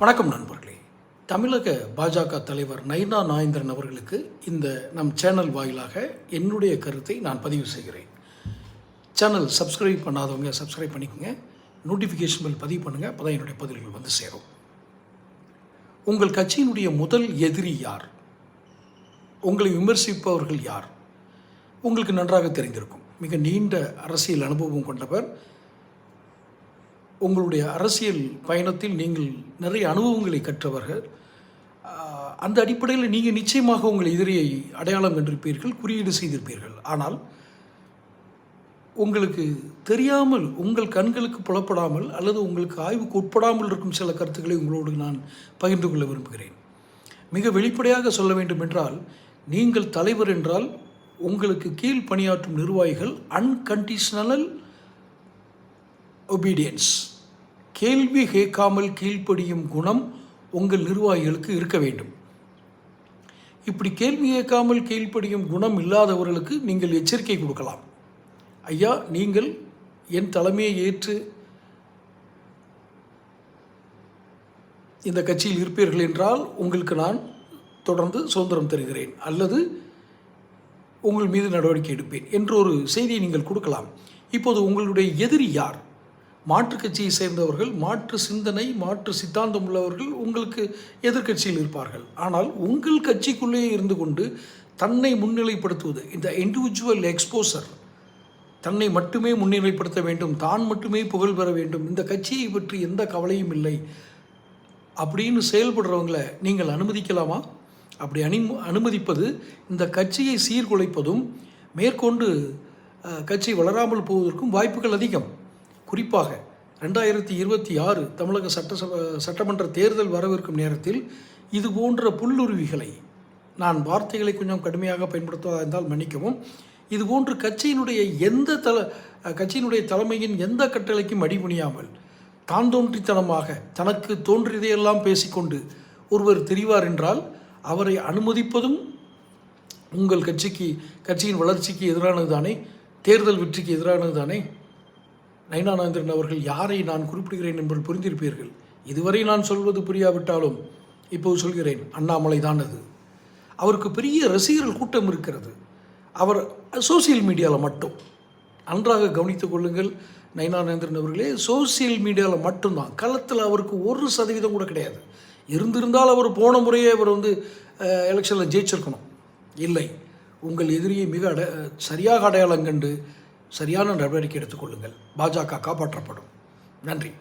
வணக்கம் நண்பர்களே. தமிழக பாஜக தலைவர் நைனா நாயந்திரன் அவர்களுக்கு இந்த நம் சேனல் வாயிலாக என்னுடைய கருத்தை நான் பதிவு செய்கிறேன். சேனல் சப்ஸ்கிரைப் பண்ணாதவங்க சப்ஸ்கிரைப் பண்ணிக்கோங்க. நோட்டிஃபிகேஷன் பில் பதிவு பண்ணுங்கள் அப்போ தான் என்னுடைய பதில்கள் வந்து சேரும். உங்கள் கட்சியினுடைய முதல் எதிரி யார்? உங்களை விமர்சிப்பவர்கள் யார்? உங்களுக்கு நன்றாக தெரிந்திருக்கும். மிக நீண்ட அரசியல் அனுபவம் கொண்டவர் உங்களுடைய அரசியல் பயணத்தில் நீங்கள் நிறைய அனுபவங்களை கற்றவர்கள். அந்த அடிப்படையில் நீங்கள் நிச்சயமாக உங்கள் எதிரியை அடையாளம் கண்டிருப்பீர்கள் குறியீடு செய்திருப்பீர்கள். ஆனால் உங்களுக்கு தெரியாமல் உங்கள் கண்களுக்கு புலப்படாமல் அல்லது உங்களுக்கு ஆய்வுக்கு உட்படாமல் இருக்கும் சில கருத்துக்களை உங்களோடு நான் பகிர்ந்து கொள்ள விரும்புகிறேன். மிக வெளிப்படையாக சொல்ல வேண்டும் என்றால் நீங்கள் தலைவர் என்றால் உங்களுக்கு கீழ் பணியாற்றும் நிர்வாகிகள் அன்கண்டிஷனல் ஒபீடியன்ஸ் கேள்வி கேட்காமல் கீழ்ப்படியும் குணம் உங்கள் நிர்வாகிகளுக்கு இருக்க வேண்டும். இப்படி கேள்வி கேட்காமல் கீழ்ப்படியும் குணம் இல்லாதவர்களுக்கு நீங்கள் எச்சரிக்கை கொடுக்கலாம். ஐயா நீங்கள் என் தலைமையை ஏற்று இந்த கட்சியில் இருப்பீர்கள் என்றால் உங்களுக்கு நான் தொடர்ந்து சுதந்திரம் தருகிறேன் அல்லது உங்கள் மீது நடவடிக்கை எடுப்பேன் என்ற ஒரு செய்தியை நீங்கள் கொடுக்கலாம். இப்போது உங்களுடைய எதிரி யார்? மாற்றுக் கட்சியை சேர்ந்தவர்கள் மாற்று சிந்தனை மாற்று சித்தாந்தம் உள்ளவர்கள் உங்களுக்கு எதிர்க்கட்சியில் இருப்பார்கள். ஆனால் உங்கள் கட்சிக்குள்ளேயே இருந்து கொண்டு தன்னை முன்னிலைப்படுத்துவது இந்த இண்டிவிஜுவல் எக்ஸ்போசர் தன்னை மட்டுமே முன்னிலைப்படுத்த வேண்டும் தான் மட்டுமே புகழ் பெற வேண்டும் இந்த கட்சியை பற்றி எந்த கவலையும் இல்லை அப்படின்னு செயல்படுறவங்கள நீங்கள் அனுமதிக்கலாமா? அப்படி அனு அனுமதிப்பது இந்த கட்சியை சீர்குலைப்பதும் மேற்கொண்டு கட்சி வளராமல் போவதற்கும் வாய்ப்புகள் அதிகம். குறிப்பாக ரெண்டாயிரத்தி இருபத்தி ஆறு தமிழக சட்டசபை சட்டமன்ற தேர்தல் வரவிருக்கும் நேரத்தில் இது போன்ற புல்லுருவிகளை நான் வார்த்தைகளை கொஞ்சம் கடுமையாக பயன்படுத்துவதாக இருந்தால் மன்னிக்கவும் இது போன்று கட்சியினுடைய எந்த தல கட்சியினுடைய தலைமையின் எந்த கட்டளைக்கும் அடிபணியாமல் தான் தோன்றித்தனமாக தனக்கு தோன்றியதையெல்லாம் பேசிக்கொண்டு ஒருவர் தெரிவார் என்றால் அவரை அனுமதிப்பதும் உங்கள் கட்சிக்கு கட்சியின் வளர்ச்சிக்கு எதிரானது தானே தேர்தல் வெற்றிக்கு எதிரானது தானே நயனானந்தரன் அவர்கள் யாரை நான் குறிப்பிடுகிறேன் என்பது புரிந்திருப்பீர்கள். இதுவரை நான் சொல்வது புரியாவிட்டாலும் இப்போது சொல்கிறேன் அண்ணாமலை தான் அது. அவருக்கு பெரிய ரசிகர்கள் கூட்டம் இருக்கிறது. அவர் சோசியல் மீடியாவில் மட்டும். நன்றாக கவனித்துக் கொள்ளுங்கள் நயனானந்தரன் அவர்களே சோசியல் மீடியாவில் மட்டும்தான். களத்தில் அவருக்கு ஒரு சதவீதம் கூட கிடையாது. இருந்திருந்தால் அவர் போன முறையே அவர் வந்து எலெக்ஷனில் ஜெயிச்சிருக்கணும். இல்லை உங்கள் எதிரியை மிக அட சரியாக அடையாளம் கண்டு சரியான நடவடிக்கை எடுத்துக்கொள்ளுங்கள். பாஜக காப்பாற்றப்படும். நன்றி.